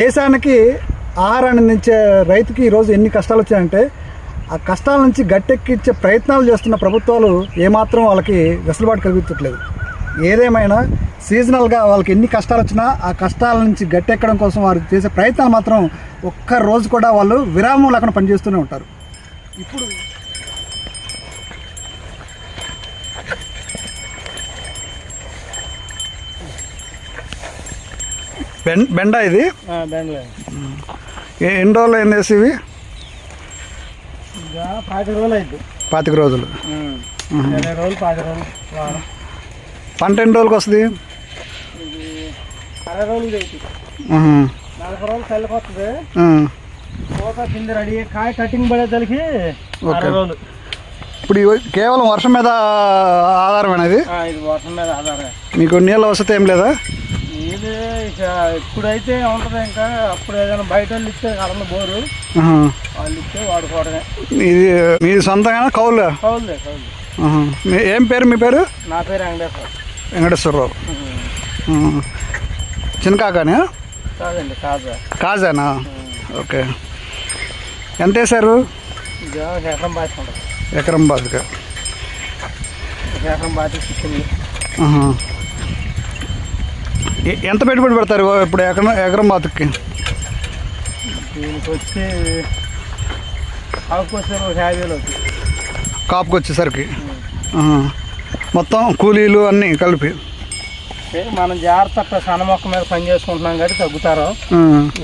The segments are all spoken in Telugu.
దేశానికి ఆహారాన్ని అందించే రైతుకి ఈరోజు ఎన్ని కష్టాలు వచ్చాయంటే ఆ కష్టాల నుంచి గట్టెక్కించే ప్రయత్నాలు చేస్తున్న ప్రభుత్వాలు ఏమాత్రం వాళ్ళకి వెసులుబాటు కలిగించట్లేదు ఏదేమైనా సీజనల్గా వాళ్ళకి ఎన్ని కష్టాలు వచ్చినా ఆ కష్టాల నుంచి గట్టెక్కడం కోసం వారు చేసే ప్రయత్నాలు మాత్రం ఒక్క రోజు కూడా వాళ్ళు విరామం లేకుండా పనిచేస్తూనే ఉంటారు. ఇప్పుడు బెండ బెండ ఇది? ఎన్ని రోజులు అయింది వేసి ఇవి? ఇక పాతి రోజులు అయింది. పాతిక రోజులు. ఇరవై రోజులు పాతి రోజులు వారం. పంట ఎన్ని రోజులకు వస్తుంది? అరవై రోజులు. నలభై కింద రెడీ కాయ కటింగ్ పడేసరికి అరవై రోజులు. ఇప్పుడు కేవలం వర్షం మీద ఆధారమేనా ఇది? ఆ, ఇది వర్షం మీద ఆధారం మీకు నీళ్ళ వసతి ఏం లేదా? ఇది ఇక ఇప్పుడైతే ఉంటుంది ఇంకా? అప్పుడు ఏదైనా బయట వాళ్ళు ఇస్తే కలమ బోరు. వాళ్ళు ఇస్తే వాడుకోవడమే. ఇది మీ సొంతంగా కౌలు కౌలులే కౌలు. మీ ఏం పేరు మీ పేరు? నా పేరు వెంకటేశ్వర. వెంకటేశ్వరరావు. ఆ. చిన్నకాకానే కాదండి కాదు కాజానా? ఓకే. ఎంత ఒక ఎకరం బాచుకుంటుంది ఎకరం ఒక ఎకరం బాటి చిక్కింది ఎంత పెట్టుబడి పెడతారు ఇప్పుడు ఎకరం ఎకరం బాతుకి దీనికి వచ్చి ఆకుకొస్తే ఒక యాభై వేలు అవుతుంది. కాపుకి వచ్చేసరికి. మొత్తం కూలీలు అన్నీ కలిపి. మనం జాగ్రత్త సన్న మొక్క మీద పని చేసుకుంటున్నాం కాబట్టి తగ్గుతారు.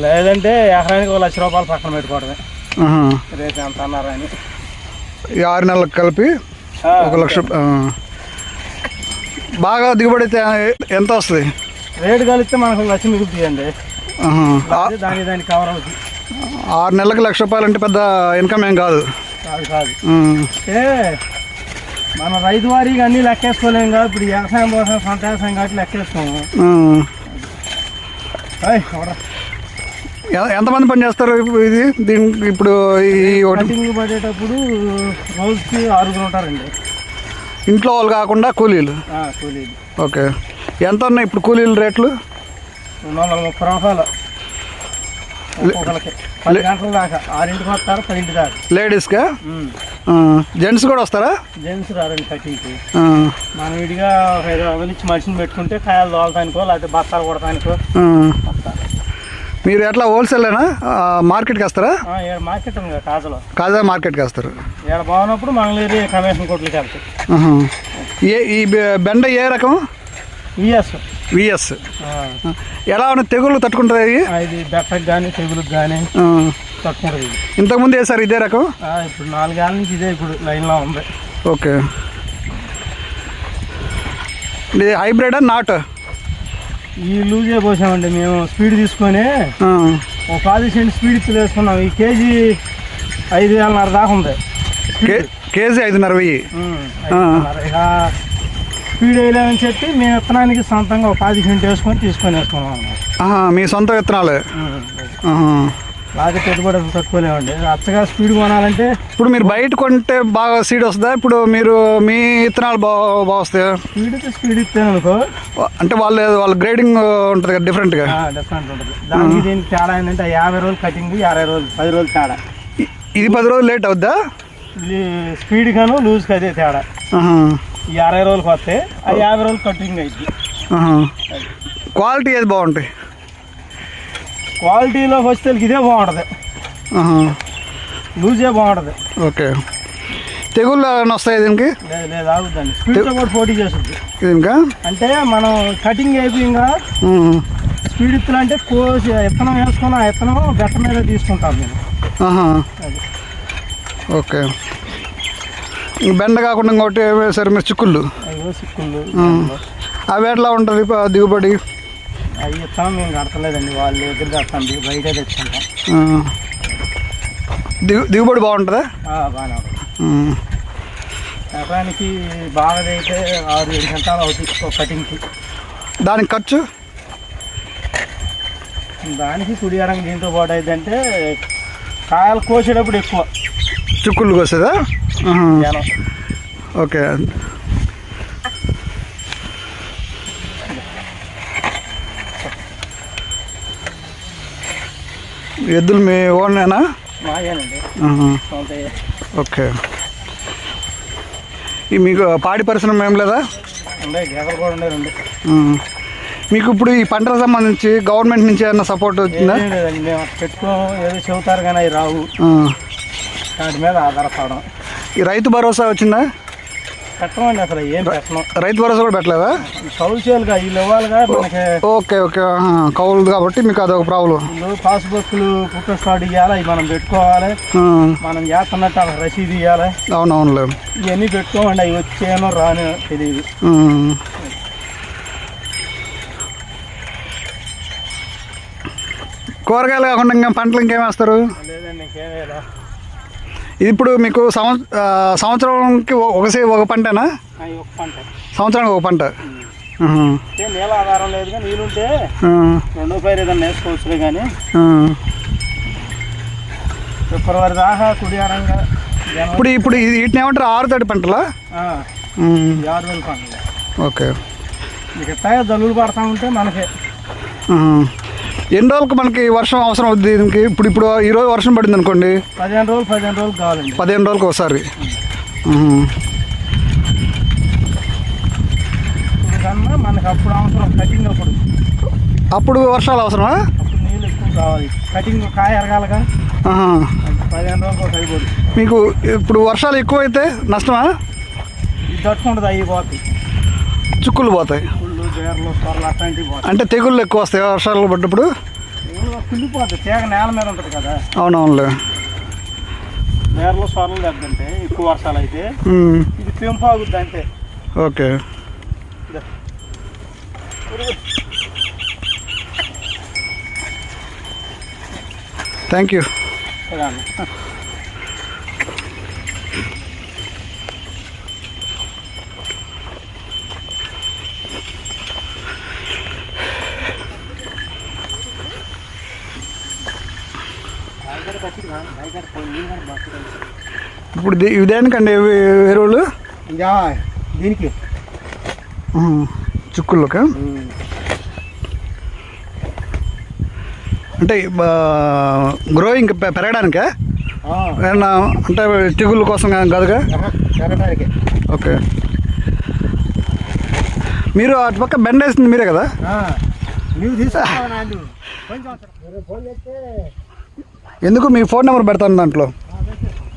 లేదంటే ఎకరానికి ఒక లక్ష రూపాయలు పక్కన పెట్టుకోవడమే. రేపు ఎంత అన్నారని ఈ ఆరు నెలలకు కలిపి ఒక లక్ష. బాగా దిగుబడి అయితే ఎంత వస్తుంది? రేటు కలిస్తే మనకు లక్ష మిగులుతాయండి అదే దాని దానికి కవర్ అవుతుంది ఆరు నెలలకు లక్ష రూపాయలు అంటే పెద్ద ఇన్కమ్ ఏం కాదు. కాదు కాదు. ఏ మన రైతు వారీగా అన్నీ లెక్కేసుకోలేం కాదు. ఇప్పుడు వ్యవసాయం కోసం సొంత వ్యవసాయం కాబట్టి లెక్కేసుకోము. ఎంతమంది పని చేస్తారు ఇది? దీనికి ఇప్పుడు ఈ కటింగ్ పడేటప్పుడు రోజుకి ఆరుగురు ఉంటారండి. ఇంట్లో వాళ్ళు కాకుండా కూలీలు? కూలీలు. ఓకే. ఎంత ఉన్నాయి ఇప్పుడు కూలీల రేట్లు? రెండు వందల ముప్పై రూపాయలు ఒక్కొక్కరికి పది గంటల దాకా. ఆరింటికి వస్తారు పదింటి దాకా. లేడీస్గా జెంట్స్ కూడా వస్తారా? జెంట్స్ రారండి కటింగ్కి. మనం విడిగా ఒక ఐదు వందలు ఇచ్చి మనిషిని పెట్టుకుంటే కాయలు తోలటానికో లేకపోతే బత్తాలు కొడటానికో. వస్తారు మీరు ఎట్లా హోల్సేలేనా? మార్కెట్కి వస్తారా? మార్కెట్ ఉంది కదా కాజలో. కాజా మార్కెట్కి వస్తారు. ఈడ బాగున్నప్పుడు మంగళగిరి కమిషన్ కొట్లకి వెళ్తాయి. ఆహా. ఏ ఈ బెండ ఏ రకం? ES VS. ఎలా ఉన్న తెగుళ్ళు తట్టుకుంటుంది ఇది ఇది బెట్టకు కానీ తెగులకు కానీ. తట్టుకుంటుంది ఇది ఇంతకుముందు వేసారు ఇదే రకం? ఆ, ఇప్పుడు నాలుగేళ్ళ నుంచి ఇదే ఇప్పుడు లైన్లో ఉంది. ఓకే. ఇది హైబ్రిడా నాట్? ఈ లూజే పోసామండి మేము. స్పీడ్ తీసుకొని. ఒక పది సెంట్ స్పీడ్ వేసుకున్నాం ఈ కేజీ ఐదు వేలన్నర దాకా ఉంది. కేజీ ఐదున్నర వెయ్యి. ఉమ్, ఐదున్నర. ఇక స్పీడ్ వేయలేదని చెప్పి మేము విత్తనానికి సొంతంగా ఒక పది సెంట్ వేసుకొని తీసుకొని వేసుకున్నాం అన్నమాట. మీ సొంత విత్తనాలు. బాగా పెట్టుబడి అసలు తక్కువలేమండి అచ్చగా స్పీడ్ కొనాలంటే ఇప్పుడు మీరు బయట కొంటే బాగా సీడ్ వస్తుందా? ఇప్పుడు మీరు మీ విత్తనాలు బాగా బాగా వస్తాయా? స్పీడ్ అయితే స్పీడ్ ఇస్తాను అనుకో. అంటే వాళ్ళు వాళ్ళ గ్రేడింగ్ ఉంటుంది కదా డిఫరెంట్గా? డిఫరెంట్ ఉంటుంది. దానికి దీనికి తేడా ఏంటంటే యాభై రోజులు కటింగ్ యాభై రోజులు పది రోజులు తేడా. ఇది పది రోజులు లేట్ అవుద్దా? స్పీడ్ గాను లూజ్కి అదే తేడా. ఈ అరవై రోజులకు వస్తే ఆ యాభై రోజులు కటింగ్ అయింది. క్వాలిటీ ఏది బాగుంటాయి? క్వాలిటీలోకి వస్తే ఇదే బాగుంటుంది. లూజే బాగుంటుంది. ఓకే. తెగుళ్ళు ఏమైనా వస్తాయి దీనికి? లేదు లేదు ఆగుద్దండి. స్పీడ్తో కూడా పోటీ చేస్తుంది. దీనికా? అంటే మనం కటింగ్ అయిపోయింగా. స్పీడ్ ఇత్తులు అంటే కోసి విత్తనం వేసుకుని ఆ విత్తనం బెట్ట మీద తీసుకుంటాం. అది. ఓకే. ఇంక బెండ కాకుండా ఇంకోటి ఏం వేశారు మీరు చిక్కుళ్ళు. అవి ఎట్లా ఉంటుంది దిగుబడి? అవి విత్తనం మేము కడతలేదండి వాళ్ళ దగ్గర కడతాం బయట తెచ్చుకుంటాం. దిగు దిగుబడి బాగుంటుందా? బాగానే ఉంటుంది. ఎకరానికి బాగా అయితే ఆరు ఏడు గంటలు అవుతుంది ఒక కటింగ్కి. దానికి ఖర్చు? దానికి కుడియడానికి దీంతో పాటు అయితే కాయలు కోసేటప్పుడు ఎక్కువ. చిక్కుళ్ళు కోసేదా? ఓకే ఎద్దులు మీ ఓనేనా ఓకే ఈ మీకు పాడి పరిశ్రమ ఏం లేదా? ఆ. మీకు ఇప్పుడు ఈ పంటలకు సంబంధించి గవర్నమెంట్ నుంచి ఏమన్నా సపోర్ట్ వచ్చిందా? పెట్టుకోము ఏదో చెబుతారు కానీ అవి రావు. వాటి మీద ఆధారపడడం. ఈ రైతు భరోసా వచ్చిందా? పెట్టమండి అసలు ఏం పెట్టడం రైతు భరోసా కూడా పెట్టలేదా? కౌలు చేయాలిగా వీళ్ళు ఇవ్వాలిగా మనకి ఓకే ఓకే. కౌలు కాబట్టి మీకు అదొక ప్రాబ్లం. వీళ్ళు పాస్బుక్లు పుట్ట స్టార్ట్ ఇవ్వాలి అవి మనం పెట్టుకోవాలి. మనం చేస్తున్నట్టు అక్కడ రసీదు ఇవ్వాలి అవునవునులే. ఇవన్నీ పెట్టుకోమండి అవి వచ్చేనో రాను తెలియదు. కూరగాయలు కాకుండా ఇంకా పంటలు ఇంకేం వేస్తారు? లేదండి ఇప్పుడు మీకు సంవ ఆ, సంవత్సరంకి ఒ- ఒకసే ఒక పంటనా? సంవత్సరానికి ఒక పంట. నీళ్ళ ఆధారం లేదుగా నీళ్ళుంటే ఆ. రెండో పైరు ఏదైనా వేసుకోవచ్చులే కానీ. ఫిబ్రవరి దాకా కుడియారంగా ఇప్పుడు ఇప్పుడు ఇది వీటిని ఏమంటారు? ఆరుతడి పంటలా? ఆ, ఉమ్. ఈ ఆరు వేలు పండుగ ఓకే. ఇక జల్లులు పడతా ఉంటే మనకి. ఎన్ని రోజులకు మనకి వర్షం అవసరం అవుతుంది దీనికి? ఇప్పుడు ఇప్పుడు ఈరోజు వర్షం పడింది అనుకోండి. పదిహేను రోజులు పదిహేను రోజులు కావాలండి. పదిహేను రోజులకు ఒకసారి. మనకి అప్పుడు అవసరం కటింగ్ అప్పుడు. అప్పుడు వర్షాలు అవసరమా? అప్పుడు నీళ్ళు ఎక్కువ కావాలి. కటింగ్ కాయ ఎరగాలిగా. పదిహేను రోజులకు ఒక అయిపోదు మీకు ఇప్పుడు వర్షాలు ఎక్కువైతే నష్టమా? ఇది తట్టుకుంటుంది అవి పోతాయి. చుక్కులు పోతాయి. పుళ్ళు బేర్లు సొరలు అట్లాంటివి పోతాయి. అంటే తెగుళ్ళు ఎక్కువ వస్తాయి వర్షాలు పడ్డప్పుడు? కుళ్ళిపోతాయి తేగ నేల మీద ఉంటుంది కదా. అవునవునులే. సొరలు ఎక్కువ వర్షాలు అయితే. ఇది పెంపు ఆగుద్ది అంటే ఓకే. థ్యాంక్ యూ కదా అన్న. ఇప్పుడు ఇది దేనికండి ఇవి ఎరువులు ఇంకా దీనికి. ఉమ్. చుక్కుల్లోకా? అంటే గ్రోయింగ్ పెరగడానికా? అంటే తెగుళ్ళ కోసం కాదుగా? ఓకే. మీరు అటు పక్క బెండ్ వేసింది మీరే కదా? ఎందుకు మీ ఫోన్ నెంబర్ పెడతాను దాంట్లో?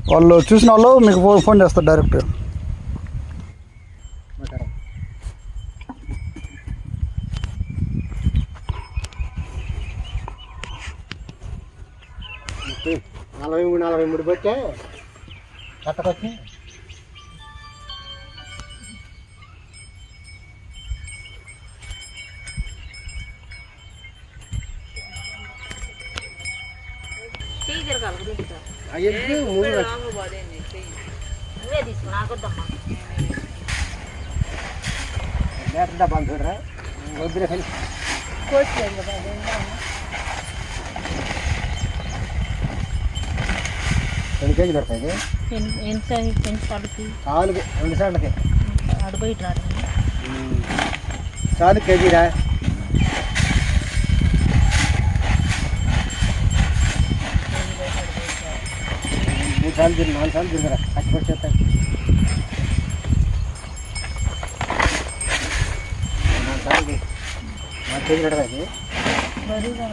వాళ్ళు చూసిన వాళ్ళు మీకు ఫో- ఫోన్ చేస్తారు డైరెక్ట్. నలభై మూడు నలభై మూడు పెట్టే కట్టకొచ్చి అయ్యి మూడు నువ్వే తీసుకు నాకొద్దమ్మా లీటర్ డబ్బా చూడరా వద్దులే కానీ కోసుకోలేదు కదా అదేంటో అమ్మ. రెండు కేజీలు పడతాయి ఎన్- ఎంత సైజ్ ఎంత పడుతుంది చాలు రెండు సార్లకి అటు బయట రావడం చాలు కేజీరా మూడు సార్లు తిరిగి నాలుగు సార్లు తిరిగిరా కష్టపడి చేస్తాను నాలుగు సార్లు తిరిగి. నాలుగు కేజీలు ఎడదా ఇది బరువుగా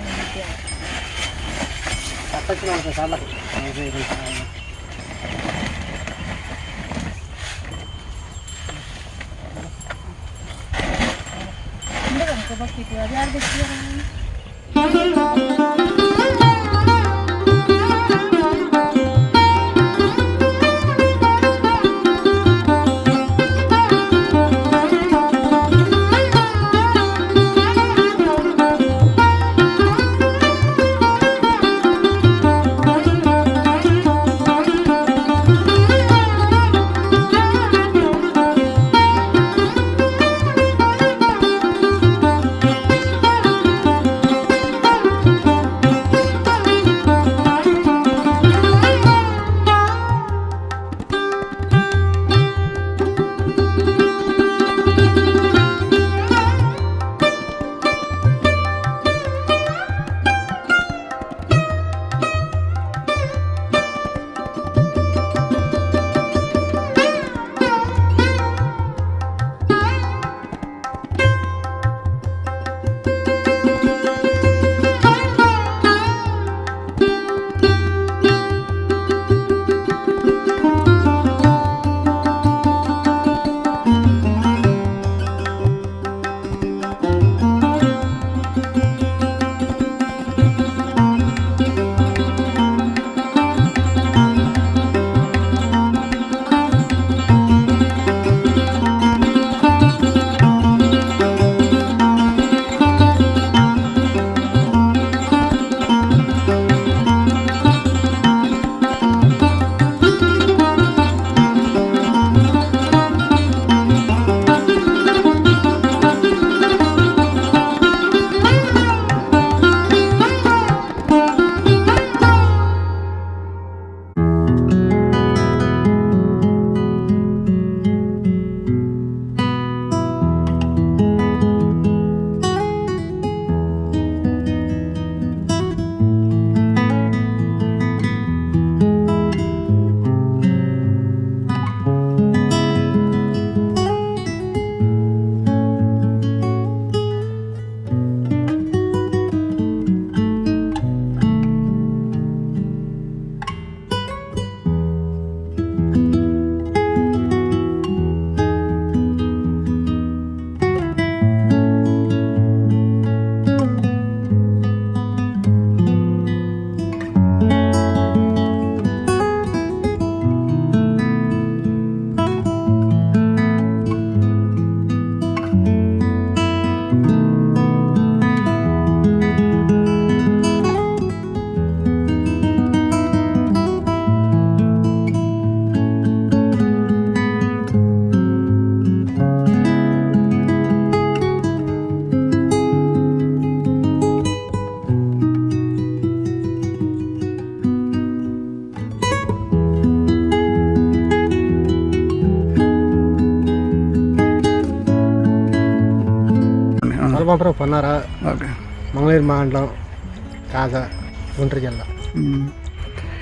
గుంటూరు జిల్లా ఉమ్.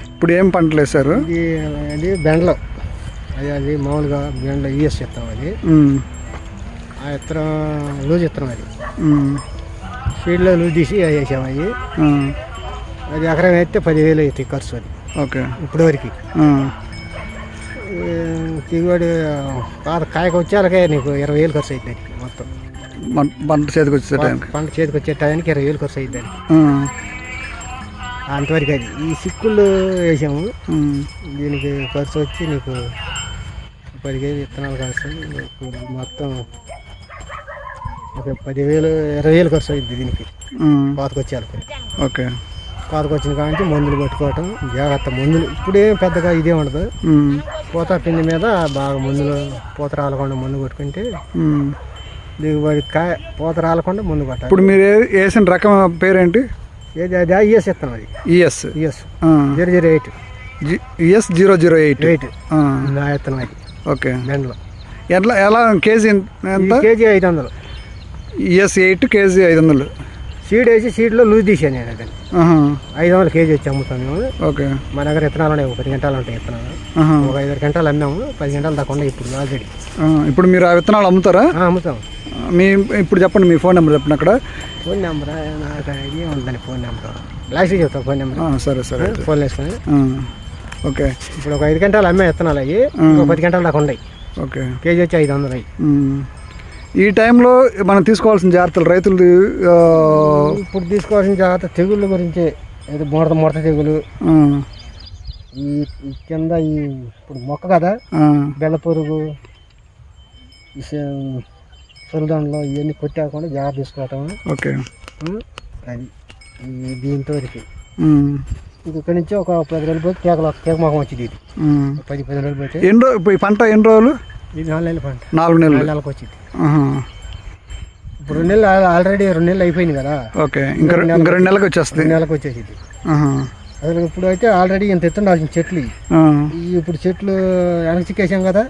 ఇప్పుడు ఏం పంటలు వేశారు ఇది అది బెండలో అది అది మామూలుగా బెండలో ఈఎస్ ఇస్తాం అది. ఆ ఇత్తనం లూజ్ ఇత్తనం అది. ఫీల్డ్లో లూజ్ తీసి వేసాం అది. అది ఎకరం వేస్తే పదివేలు అవుతాయి ఖర్చు అది ఓకే ఇప్పటి వరకు ఆ. దిగుబడి పాత కాయకు వచ్చేలాగే నీకు ఇరవై వేలు ఖర్చు అవుతుంది మొత్తం పంట చేతికి వచ్చే టైంకి పంట చేతికి వచ్చే టైంకి ఇరవై వేలు ఖర్చు అవుతుంది. అంతవరకు అది. ఈ సిక్కుళ్ళు వేసాము. దీనికి ఖర్చు వచ్చి నీకు పదివేలు విత్తనాలు ఖర్చు మొత్తం ఒక పదివేలు ఇరవై వేలు ఖర్చు అయింది దీనికి. పాతకొచ్చేళ్ళకి ఓకే. పాతకొచ్చిన కాబట్టి మందులు పట్టుకోవటం జాగ్రత్త మందులు. ఇప్పుడేం పెద్దగా ఇదే ఉండదు. పూత పిండి మీద బాగా మందులు పూత రాలకుండా మందు కొట్టుకుంటే. దిగుబడి కాయ పూత రాలకుండా మందు కొట్టాలి ఇప్పుడు మీరు వేసిన రకం పేరేంటి? ఏది ఇస్తాం అది? ES zero zero eight. ES zero zero eight. Eight. అది? ఓకే. బెండలో ఎట్లా ఎలా కేజీ ఎంత? కేజీ ఐదు వందలు. ఈఎస్ ఎయిట్ కేజీ ఐదు వందలు. సీడ్ వేసి సీడ్లో లూజ్ తీసాను నేను అది ఆహా. ఐదు వందలు కేజీ వచ్చి అమ్ముతాం మేము. ఓకే. మా దగ్గర విత్తనాలు ఉన్నాయి ఒక పది గంటలు ఉంటాయి విత్తనాలు. ఆహా. ఒక ఐదు గంటలు అమ్మాము పది గంటలు దాకా ఇప్పుడు ఆల్రెడీ ఇప్పుడు మీరు ఆ విత్తనాలు అమ్ముతారా? అమ్ముతాం. మీ ఇప్పుడు చెప్పండి మీ ఫోన్ నెంబర్ చెప్పండి అక్కడ. Phone number? నాకు ఐడియా ఉందని ఫోన్ నెంబర్. లాస్ట్ చెప్తాం ఫోన్ నెంబర్. సరే సరే. ఫోన్ వేసుకొని. ఓకే. ఇప్పుడు ఒక ఐదు గంటలు అమ్మే విత్తనాలు అయ్యి ఒక పది గంటల దాకా ఉన్నాయి. ఓకే. కేజీ వచ్చి ఐదు వందలు అయ్యి. ఈ టైంలో మనం తీసుకోవాల్సిన జాగ్రత్తలు రైతులు ఇప్పుడు తీసుకోవాల్సిన జాగ్రత్త తెగుళ్ళ గురించి ముడత ముడత తెగులు. ఈ కింద ఈ ఇప్పుడు మొక్క కదా బెల్ల పురుగు ఈ సురదండలో ఇవన్నీ కొట్టాకుండా జాగ్రత్త తీసుకోవటం. ఓకే? అది దీంతో ఇక్కడి నుంచి ఒక పది రోజులు పోతే కేకలు కేక మొఖం వచ్చింది ఇది. పది పది రోజులు పోతే. ఎన్ని రోజు ఇప్పుడు ఈ పంట ఎన్ని రోజులు? ఇది నాలుగు నెలల పంట. నాలుగు నెలలు. నెలలకు వచ్చింది. ఇప్పుడు రెండు నెలలు ఆల్- ఆల్రెడీ రెండు నెలలు అయిపోయింది కదా. ఓకే ఇంకా ఇంకా రెండు నెలలకు వచ్చేస్తుంది రెండు నెలలకు వచ్చేసింది. అసలు ఇప్పుడు అయితే ఆల్రెడీ ఇంత ఎత్తుండాల్సిన చెట్లు. ఇప్పుడు చెట్లు వెనక చిక్కేసాం కదా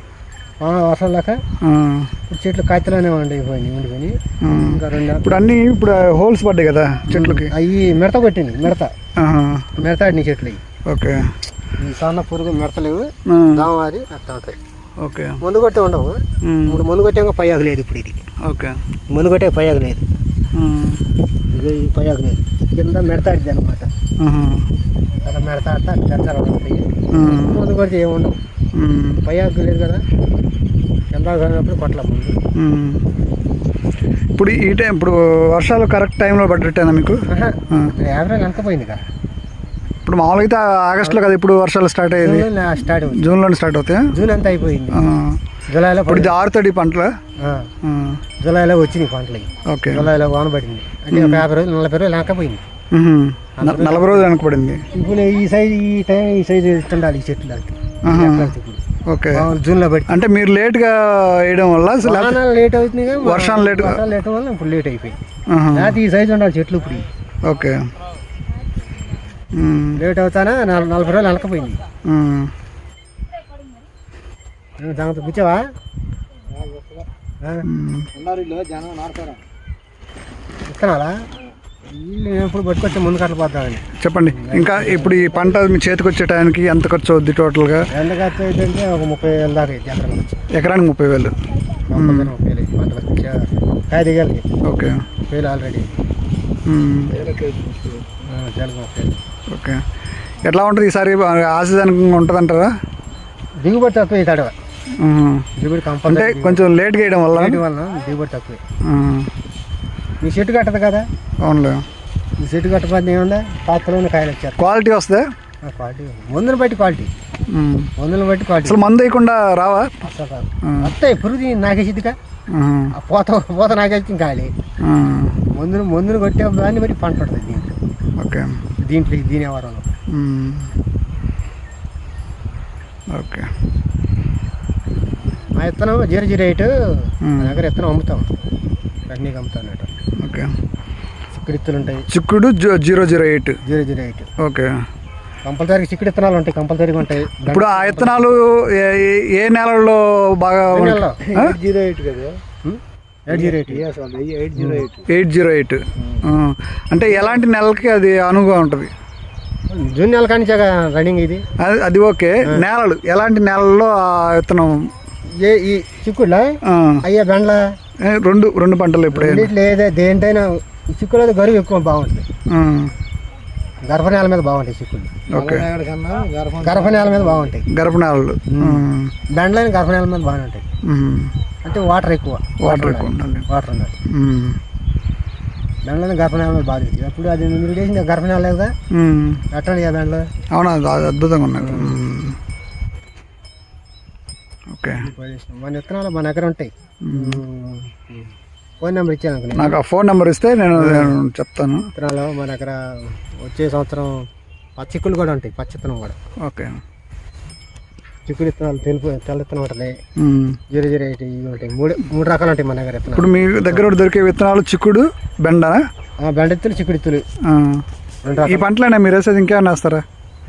వర్షం లేక ఇప్పుడు చెట్లు కాయతలోనే ఉండిపోయినాయి. ఉండిపోయి. ఇంకా రెండు ఇప్పుడు అన్నీ ఇప్పుడు హోల్స్ పడ్డాయి కదా చెట్లకి? అవి మిడత కొట్టింది మిడత. ఆహా. మిడత ఆడిన చెట్లు. ఓకే. ఈ సన్న పురుగు మిడతలేవు. దామాది అట్లా ఉంటాయి ఓకే. మందు కొట్టే ఉండవు ఇప్పుడు మందు కొట్టాక పయ్యాకు లేదు ఇప్పుడు ఇది. ఓకే. మందు కొట్టే పయ్యాకు లేదు. ఇది లేదు. కింద మిడతాడిది అనమాట. అలా మిడతాడతా పెంచాలి ఉంటాయి ఉమ్, మందు కొడితే ఏముండవు పయ్యాకు లేదు కదా. కింద కానప్పుడు కొట్ల ముందు. ఇప్పుడు ఈ టైం ఇప్పుడు వర్షాలు కరెక్ట్ టైంలో పడ్డట్టేనా మీకు. యావరేజ్ వెనకపోయింది కదా ఇప్పుడు మామూలుగా అయితే ఆగస్టులో కదా ఇప్పుడు వర్షాలు స్టార్ట్ అయ్యేది? జూన్లో స్టార్ట్ అవుతుంది. జూన్లోనే స్టార్ట్ అవుతాయి? జూన్ అంతా అయిపోయింది. జూలైలో ఇప్పుడు ఇది ఆరుతడి పంటల? ఆ, జూలైలో వచ్చినాయి పంటలు. ఇవి. ఓకే. జూలైలో వాన పడింది అంటే ఒక యాభై రోజులు నలభై రోజులు మ్హూ. న- నలభై రోజులు వెనకబడింది. ఇప్పుడు ఈ సైజు ఈ టైం ఈ సైజు ఇస్తుండాలి ఈ చెట్లు దానికి. ఆహా. ఇప్పుడు ఓకే. మామూలు జూన్లో పడి అంటే మీరు లేట్గా వేయడం వల్ల అసలు వానాలు లేట్ అవుతుంది వర్షాలు లేట్ గా- వర్షాలు లేట్ వల్ల ఇప్పుడు లేట్ అయిపోయింది. ఆహా. లేకపోతే ఈ సైజు ఉండాలి చెట్లు ఇప్పుడు. ఇవి. ఓకే. లేట్ అవుతానా? నల- నలభై రోజులు వెనకపోయింది మ్. దాంతో కూర్చోవా. ఇస్తున్నారా వీళ్ళు ఎప్పుడు పట్టుకొచ్చే ముందు కట్టలు పోతామని చెప్పండి. ఇంకా ఇప్పుడు ఈ పంట మీ చేతికి వచ్చే టైంకి ఎంత ఖర్చు అవుద్ది టోటల్గా? ఎండ ఖర్చు అయితే ఒక ముప్పై వేలు దాకా ఎకరానికి ముప్పై వేలు. ముప్పై వేలు కాయ దిగాలి. ఓకే. ముప్పై వేలు ఆల్రెడీ. ముప్పై వేలు. ఓకే. ఎట్లా ఉంటుంది ఈసారి? ఆశజనకంగా ఉంటుంది అంటారా దిగుబడి తక్కువ ఈ తడవ దిగుబడి అంటే కొంచెం లేట్గా వేయడం వల్ల? వలన దిగుబడి తక్కువే. మ్. ఈ చెట్టు కట్టదు కదా? అవునులే. ఈ చెట్టు కట్టకపోతే ఏముందా పాత్రలోనే కాయలు వచ్చారు క్వాలిటీ వస్తే క్వాలిటీ. మందుని బట్టి క్వాలిటీ. మ్. మందుని బట్టి క్వాలిటీ. అసలు మందు వేయకుండా రావా. వస్తాయి. పురుగు నాకేసిద్దిగా. మ్. పోత పోత నాకేసి మ్. మందును మందును కొట్టే దాన్ని బట్టి పంట పడుతుంది ఓకే. దీంట్లో ఈ దీని వారంలో మ్మ్. ఓకే. మా విత్తనం జీరో జీరో ఎయిట్ దగ్గర విత్తనం అమ్ముతాం. రన్నింగ్ అమ్ముతాం అన్నట్టు ఓకే. చిక్కుడు విత్తులు ఉంటాయి చిక్కుడు zero zero eight. Zero zero eight. Okay. Compulsory చిక్కుడు విత్తనాలు ఉంటాయి కంపల్సరీగా ఉంటాయి. ఇప్పుడు ఆ విత్తనాలు ఏ- బాగా నెలలో ఆ? జీరో ఎయిట్ కదా. Eight zero eight. Eight zero eight. Eight zero eight. అంటే ఎలాంటి నెలలకి అది అనువుగా ఉంటుంది? జూన్ నెల కానీ రన్నింగ్ ఇది. అది ఓకే. నేలలు ఎలాంటి నేలల్లో విత్తనం? ఏ ఈ చిక్కుడులా? అయ్యా బెండ్ల? రెండు రెండు పంటలు ఎప్పుడైనా? రెండిట్లో ఏదే దేంటైనా చిక్కుడు అయితే గరువు ఎక్కువ బాగుంటుంది. ఆ, గర్భ నేల మీద బాగుంటాయి చిక్కుడు గర్భం నేల మీద బాగుంటాయి. గర్భ నేలలు. ఆ, బెండ్లని గర్భ నేల మీద ఉమ్, అంటే వాటర్ ఎక్కువ. వాటర్ ఎక్కువ ఉండాలి. వాటర్ ఉండాలి. ఉమ్, బెండ్లని గర్భ నేల మీద బాగా తెలుస్తుంది అప్పుడు అది మీరు చేసిన గర్భ నేల లేదా ఉమ్. ఎట్టండి ఆ బెండ్లు అవునా అది అద్భుతంగా ఉన్నాయి. ఉమ్. ఓకే. మన విత్తనాలు మన దగ్గర ఉంటాయి. ఫోన్ నెంబర్ ఇచ్చాను. నాకు ఆ ఫోన్ నెంబర్ ఇస్తే నేను చెప్తాను. విత్తనాలు మన దగ్గర వచ్చే సంవత్సరం పచ్చిక్కులు కూడా ఉంటాయి. పచ్చి విత్తనం కూడా. ఓకే. చిక్కుడు విత్తనాలు తెలుపు తెల్ల విత్తనం ఉంటుంది. జీరో జీరో ఎయిట్ ఇవి ఉంటాయి. మూడు మూడు రకాలు ఉంటాయి మన దగ్గర ఇప్పుడు మీ దగ్గర దొరికే విత్తనాలు చిక్కుడు బెండనా ఆ, బెండెత్తులు చిక్కుడు ఇత్తులు. రెండు ఈ రకాలు పంటలైనా మీరు వేసేది ఇంకేమన్నా వేస్తారా?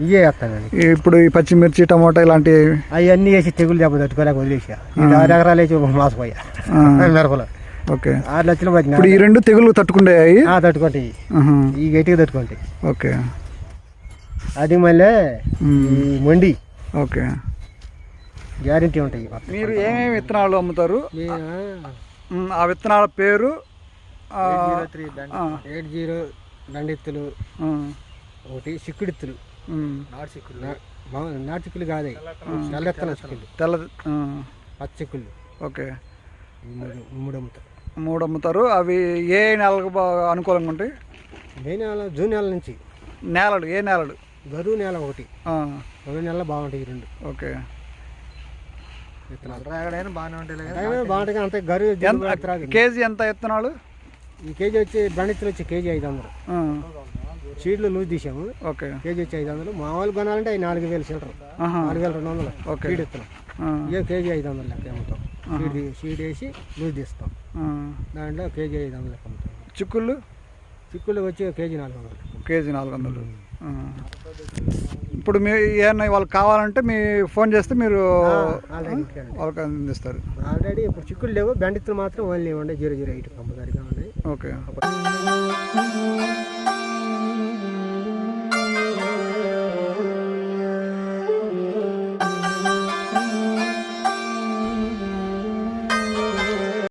ఇవే వేస్తానండి ఇప్పుడు ఈ పచ్చిమిర్చి టమోటా ఇలాంటి అవన్నీ వేసి తెగులు దెబ్బ తట్టుకోలేక వదిలేసా. ఈ ఆరు ఎకరాలు వేసి మాసిపోయా మిరపలు ఓకే. ఆరు లక్షలు పట్టిన ఇప్పుడు ఈ రెండు తెగులు తట్టుకుంటాయి ఆ, తట్టుకుంటాయి. ఆహా. ఈ గట్టిగా తట్టుకుంటాయి. ఓకే. అది మళ్ళీ ఉమ్. ఈ మొండి. ఓకే. గ్యారంటీ ఉంటాయి మీరు ఏమేమి విత్తనాలు అమ్ముతారు? ఆ విత్తనాల పేరు ఎయిట్ జీరో దండెత్తులు. ఒకటి చిక్కుడిత్తులు. నాటు చిక్కులు నాటు చిక్కులు కాదే. తెల్లెత్తన చిక్కులు తెల్ల పచ్చ చిక్కులు ఓకే. మూడు అమ్ముతారు మూడు అమ్ముతారు. అవి ఏ నెలకు బాగా అనుకూలంగా ఉంటాయి? మే నెల జూన్ నెల నుంచి. నేలలు ఏ నేలలు? గరువు నెల ఒకటి. ఆ, గరువు నెల బాగుంటాయి రెండు. ఓకే. విత్తనాలు. బాగానే ఉంటాయి అంతే. కేజీ ఎంత విత్తనాలు ఈ కేజీ వచ్చి బండిత్తులు వచ్చి కేజీ ఐదు వందలు. సీడ్లు లూజ్ తీసాము. ఓకే. కేజీ వచ్చి ఐదు వందలు. మామూలు కొనాలంటే అవి నాలుగు వేలు ఆహా, నాలుగు వేల రెండు వందలు ఓకే. సీడ్ ఇస్తున్నాం ఇదే కేజీ ఐదు వందలు లెక్క అమ్ముతాం. సీడ్ సీడ్ వేసి లూజ్ తీస్తాం. దాంట్లో కేజీ ఐదు వందలు లెక్క అమ్ముతాం. చిక్కుళ్ళు? చిక్కులు వచ్చి కేజీ నాలుగు వందలు. కేజీ నాలుగు వందలు. ఇప్పుడు మీ ఏమన్నా వాళ్ళకి కావాలంటే మీ ఫోన్ చేస్తే మీరు. వాళ్ళకి అందిస్తారు. ఆల్రెడీ ఇప్పుడు చిక్కులు లేవు బండిత్తులు మాత్రం ఓన్లీ ఉండే జీరో జీరో ఎయిట్ కంపల్సరీగా ఉన్నాయి. ఓకే.